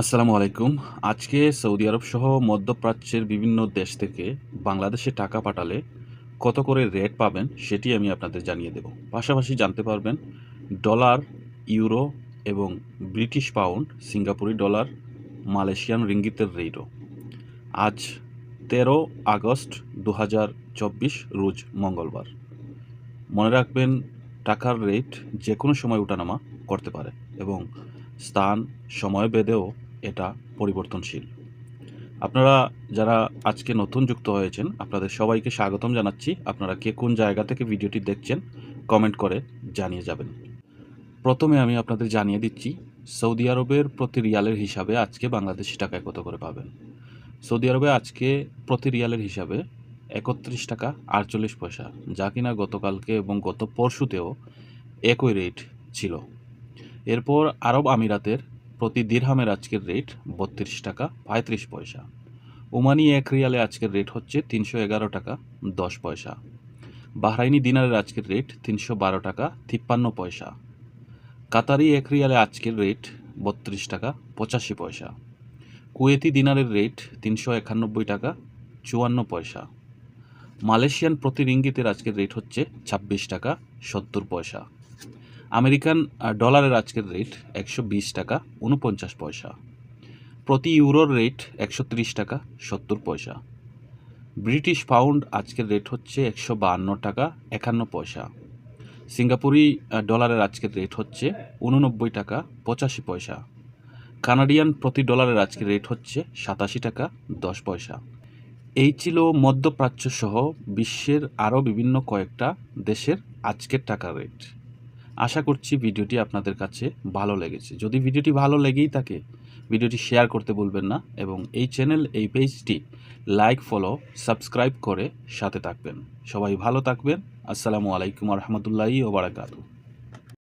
আসসালামু আলাইকুম। আজকে সৌদি আরব সহ মধ্যপ্রাচ্যের বিভিন্ন দেশ থেকে বাংলাদেশে টাকা পাঠালে কত করে রেট পাবেন সেটি আমি আপনাদের জানিয়ে দেব। পাশাপাশি জানতে পারবেন ডলার, ইউরো এবং ব্রিটিশ পাউন্ড, সিঙ্গাপুরি ডলার, মালয়েশিয়ান রিঙ্গিতের রেটও। আজ তেরো আগস্ট দু হাজার চব্বিশ, রোজ মঙ্গলবার। মনে রাখবেন, টাকার রেট যে কোনো সময় উঠানামা করতে পারে এবং স্থান, সময় বেঁধেও এটা পরিবর্তনশীল। আপনারা যারা আজকে নতুন যুক্ত হয়েছেন, আপনাদের সবাইকে স্বাগতম জানাচ্ছি। আপনারা কে কোন জায়গা থেকে ভিডিওটি দেখছেন, কমেন্ট করে জানিয়ে যাবেন। প্রথমে আমি আপনাদের জানিয়ে দিচ্ছি, সৌদি আরবের প্রতি রিয়ালের হিসাবে আজকে বাংলাদেশি টাকায় কত করে পাবেন? সৌদি আরবে আজকে প্রতি রিয়ালের হিসাবে একত্রিশ টাকা আটচল্লিশ পয়সা, যা কিনা গতকালকে এবং গত পরশুতেও একই রেট ছিল। এরপর আরব আমিরাতের প্রতি দিরহামের আজকের রেট বত্রিশ টাকা, পঁয়ত্রিশ পয়সা। ওমানি এক রিয়ালে আজকের রেট হচ্ছে তিনশো এগারো টাকা, দশ পয়সা। বাহরাইনি দিনারের আজকের রেট তিনশো বারো টাকা, তিপ্পান্ন পয়সা। কাতারি এক রিয়ালে আজকের রেট বত্রিশ টাকা, পঁচাশি পয়সা। কুয়েতি দিনারের রেট তিনশো একানব্বই টাকা, চুয়ান্ন পয়সা। মালয়েশিয়ান প্রতি রিঙ্গিতের আজকের রেট হচ্ছে ছাব্বিশ টাকা, সত্তর পয়সা। আমেরিকান ডলারের আজকের রেট একশো বিশ টাকা, উনপঞ্চাশ পয়সা। প্রতি ইউরোর রেট একশো ত্রিশ টাকা, সত্তর পয়সা। ব্রিটিশ পাউন্ড আজকের রেট হচ্ছে একশো বাহান্ন টাকা, একান্ন পয়সা। সিঙ্গাপুরি ডলারের আজকের রেট হচ্ছে উননব্বই টাকা, পঁচাশি পয়সা। কানাডিয়ান প্রতি ডলারের আজকের রেট হচ্ছে সাতাশি টাকা, দশ পয়সা। এই ছিল মধ্যপ্রাচ্য সহ বিশ্বের আরও বিভিন্ন কয়েকটা দেশের আজকের টাকার রেট আশা করছি ভিডিওটি আপনাদের কাছে ভালো লেগেছে। যদি ভিডিওটি ভালো লেগেই থাকে, ভিডিওটি শেয়ার করতে ভুলবেন না এবং এই চ্যানেল, এই পেজটি লাইক, ফলো, সাবস্ক্রাইব করে সাথে থাকবেন। সবাই ভালো থাকবেন। আসসালামু আলাইকুম রহমতুল্লাহি ওবরাকাতু